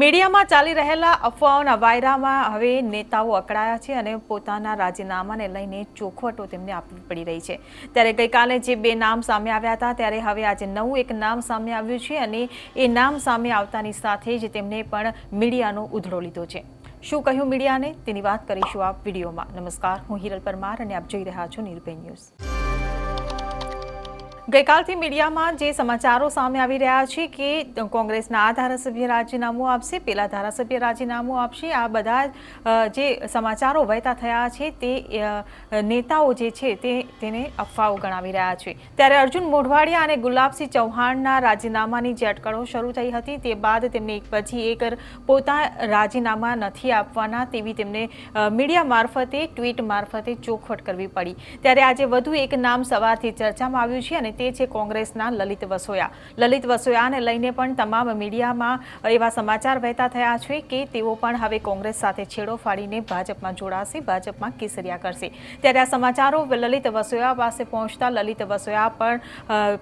મીડિયામાં ચાલી રહેલા અફવાઓના વાયરામાં હવે નેતાઓ અકળાયા છે અને પોતાના રાજીનામાને લઈને ચોખવટો તેમને આપવી પડી રહી છે. ત્યારે ગઈકાલે જે બે નામ સામે આવ્યા હતા, ત્યારે હવે આજે નવું એક નામ સામે આવ્યું છે અને એ નામ સામે આવતાની સાથે જ તેમને પણ મીડિયાનો ઉધડો લીધો છે. શું કહ્યું મીડિયાને? તેની વાત કરીશું આ વિડીયોમાં. નમસ્કાર, હું હિરલ પરમાર અને આપ જોઈ રહ્યા છો નિર્ભય ન્યૂઝ. ગઈકાલથી મીડિયામાં જે સમાચારો સામે આવી રહ્યા છે કે કોંગ્રેસના આ ધારાસભ્ય રાજીનામું આપશે, પેલા ધારાસભ્ય રાજીનામું આપશે, આ બધા જે સમાચારો વહેતા થયા છે તે નેતાઓ જે છે તે તેને અફવાઓ ગણાવી રહ્યા છે. ત્યારે અર્જુન મોઢવાડિયા અને ગુલાબસિંહ ચૌહાણના રાજીનામાની જે અટકળો શરૂ થઈ હતી તે બાદ તેમને એક પછી એક પોતા રાજીનામા નથી આપવાના તેવી તેમને મીડિયા મારફતે, ટ્વીટ મારફતે ચોખવટ કરવી પડી. ત્યારે આજે વધુ એક નામ સવારથી ચર્ચામાં આવ્યું છે અને તે છે કોંગ્રેસના લલિત વસોયા. લલિત વસોયાને લઈને પણ તમામ મીડિયામાં એવા સમાચાર વહેતા થયા છે કે તેઓ પણ હવે કોંગ્રેસ સાથે છેડો ફાડીને ભાજપમાં જોડાશે, ભાજપમાં કેસરિયા કરશે. ત્યારે આ સમાચારો લલિત વસોયા પાસે પહોંચતા લલિત વસોયા પણ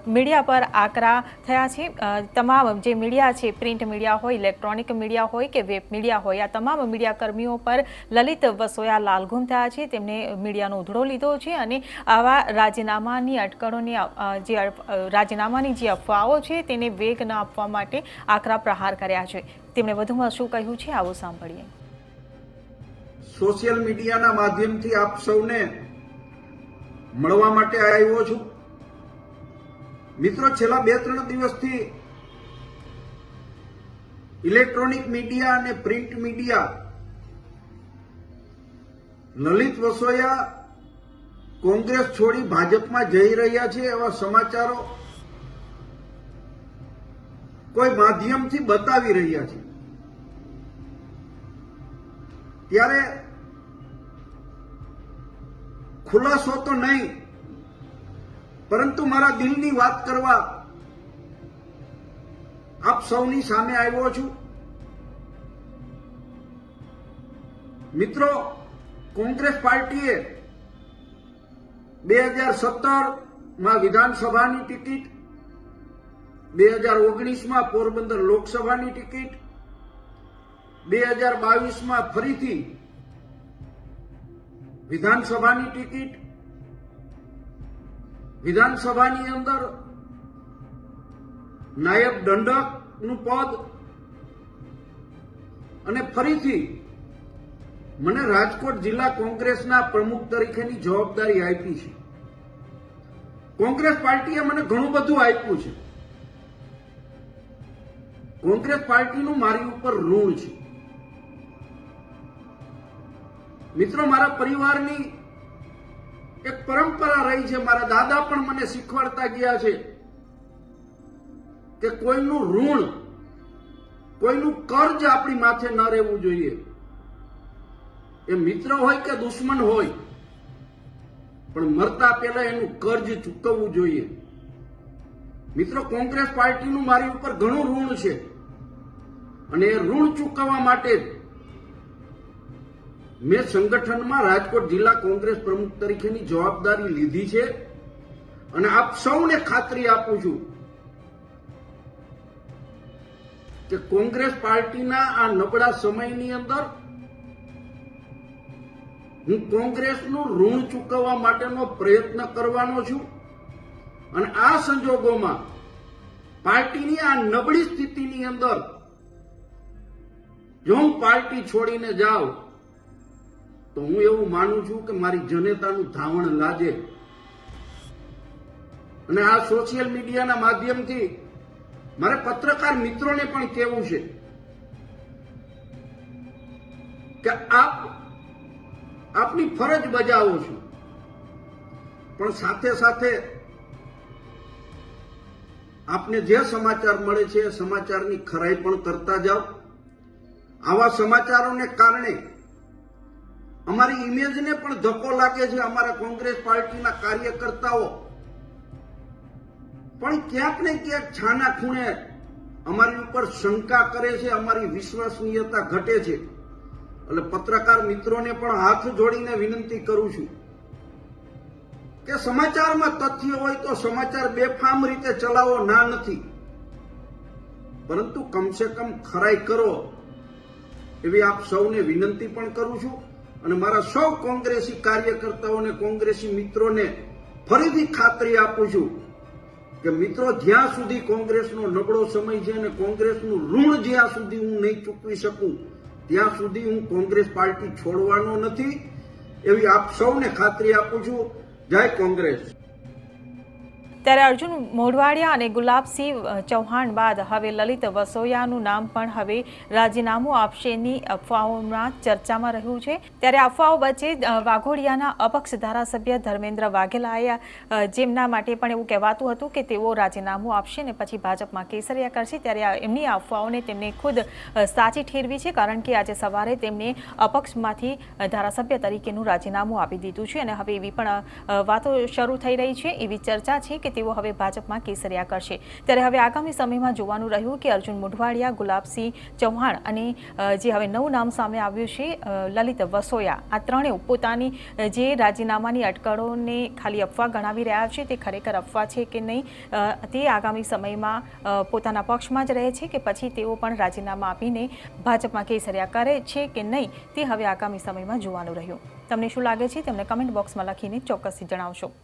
મીડિયા પર આકરા થયા છે. તમામ જે મીડિયા છે, પ્રિન્ટ મીડિયા હોય, ઇલેક્ટ્રોનિક મીડિયા હોય કે વેબ મીડિયા હોય, આ તમામ મીડિયા કર્મીઓ પર લલિત વસોયા લાલઘુમ થયા છે. તેમને મીડિયાનો ઉધડો લીધો છે અને આવા રાજીનામાની અટકળોની જે રાજીનામાની જે અફવાઓ છે તેને વેગ ન આપવા માટે આકરા પ્રહાર કર્યા છે. તેમણે વધુમાં શું કહ્યું છે આવો સાંભળીએ. સોશિયલ મીડિયાના માધ્યમથી આપ સૌને મળવા માટે આવ્યો છું. મિત્રો, છેલ્લા બે ત્રણ દિવસથી ઇલેક્ટ્રોનિક મીડિયા અને પ્રિન્ટ મીડિયા, લલિત વસોયા કોંગ્રેસ છોડી ભાજપમાં જઈ રહ્યા છે એવા સમાચારો કોઈ માધ્યમથી બતાવી રહ્યા છે. ત્યારે ખુલાસો તો નહીં, પરંતુ મારા દિલની વાત કરવા આપ સૌની સામે આવ્યો છું. મિત્રો, કોંગ્રેસ પાર્ટીએ બે હજાર સત્તરમાં વિધાનસભાની ટિકિટ, બે હજાર ઓગણીસમાં પોરબંદર લોકસભાની ટિકિટ, બે હજાર બાવીસમાં ફરીથી વિધાનસભાની ટિકિટ. વિધાનસભાની અંદર નાયબ દંડકનું પદ અને ફરીથી મને રાજકોટ જિલ્લા કોંગ્રેસના પ્રમુખ તરીકેની જવાબદારી આપી છે. કોંગ્રેસ પાર્ટીએ મને ઘણું બધું આપ્યું છે. કોંગ્રેસ પાર્ટીનું મારી ઉપર ઋણ છે. મિત્રો, મારા પરિવારની એક પરંપરા રહી છે. મારા દાદા પણ મને શીખવાડતા ગયા છે કે કોઈનું ઋણ, કોઈનું કર્જ આપણી માથે ન રહેવું જોઈએ. એ મિત્ર હોય કે દુશ્મન હોય, પણ મરતા પહેલા એનું કર્જ ચૂકવવું જોઈએ. મિત્રો, કોંગ્રેસ પાર્ટીનું મારી ઉપર ઘણું ઋણ છે. અને એ ઋણ ચૂકવવા માટે મેં સંગઠનમાં રાજકોટ જિલ્લા કોંગ્રેસ પ્રમુખ તરીકેની જવાબદારી લીધી છે. અને આપ સૌને ખાતરી આપું છું કે કોંગ્રેસ પાર્ટીના આ નબળા સમયની અંદર હું કોંગ્રેસનું ઋણ ચૂકવવા માટેનો પ્રયત્ન કરવાનો છું અને આ સંજોગોમાં પાર્ટીની આ નબળી સ્થિતિની અંદર જો હું પાર્ટી છોડીને જાઉં, તો હું એવું માનું છું કે મારી જનતાનું ધાવણ લાજે. અને આ સોશિયલ મીડિયાના માધ્યમથી મારે પત્રકાર મિત્રોને પણ કહેવું છે કે આપ આપની ફરજ બજાવું છું. પણ સાથે સાથે આપને જે સમાચાર મળે છે એ સમાચારની ખરાઈ પણ કરતા જાઓ. આવા સમાચારોને કારણે અમારી ઇમેજને પણ ધક્કો લાગે છે અમારા કોંગ્રેસ પાર્ટીના કાર્યકર્તાઓ. પણ ક્યાંક ને ક્યાંક છાના ખૂણે અમારી ઉપર શંકા કરે છે, અમારી વિશ્વસનીયતા ઘટે છે. એટલે પત્રકાર મિત્રોને પણ હાથ જોડીને વિનંતી કરું છું કે સમાચારમાં તથ્ય હોય તો સમાચાર બેફામ રીતે ચલાવો, ના નથી. પરંતુ કમસે કમ ખરાઈ કરો એવી આપ સૌને વિનંતી પણ કરું છું અને મારા સૌ કોંગ્રેસી કાર્યકર્તાઓને કોંગ્રેસી મિત્રોને ફરીથી ખાતરી આપું છું કે મિત્રો, જ્યાં સુધી કોંગ્રેસનો નબળો સમય છે અને કોંગ્રેસનું ઋણ જ્યાં સુધી હું નહીં ચૂકવી શકું ત્યાં સુધી હું કોંગ્રેસ પાર્ટી છોડવાનો નથી. એવી આપ સૌને ખાતરી આપું છું. જય કોંગ્રેસ. ત્યારે અર્જુન મોઢવાડિયા અને ગુલાબસિંહ ચૌહાણ બાદ હવે લલિત વસોયાનું નામ પણ હવે રાજીનામું આપશેની અફવાઓમાં ચર્ચામાં રહ્યું છે. ત્યારે અફવાઓ વચ્ચે વાઘોડિયાના અપક્ષ ધારાસભ્ય ધર્મેન્દ્ર વાઘેલાએ જેમના માટે પણ એવું કહેવાતું હતું કે તેઓ રાજીનામું આપશે ને પછી ભાજપમાં કેસરિયા કરશે, ત્યારે એમની અફવાઓને તેમણે ખુદ સાચી ઠેરવી છે, કારણ કે આજે સવારે તેમણે અપક્ષમાંથી ધારાસભ્ય તરીકેનું રાજીનામું આપી દીધું છે અને હવે એવી પણ વાતો શરૂ થઈ રહી છે. એવી ચર્ચા છે કે તેઓ હવે ભાજપમાં કેસરિયા કરશે ત્યારે હવે આગામી સમયમાં જોવાનું રહ્યું કે અર્જુન મોઢવાડિયા, ગુલાબસિંહ ચૌહાણ અને જે હવે નવું નામ સામે આવ્યું છે લલિત વસોયા, આ ત્રણેય પોતાની જે રાજીનામાની અટકળોને ખાલી અફવા ગણાવી રહ્યા છે, તે ખરેખર અફવા છે કે નહીં? તે આગામી સમયમાં પોતાના પક્ષમાં જ રહે છે કે પછી તેઓ પણ રાજીનામા આપીને ભાજપમાં કેસરિયા કરે છે કે નહીં? તે હવે આગામી સમયમાં જોવાનું રહ્યું. તમને શું લાગે છે? તેમને કમેન્ટ બોક્સમાં લખીને ચોક્કસથી જણાવશો.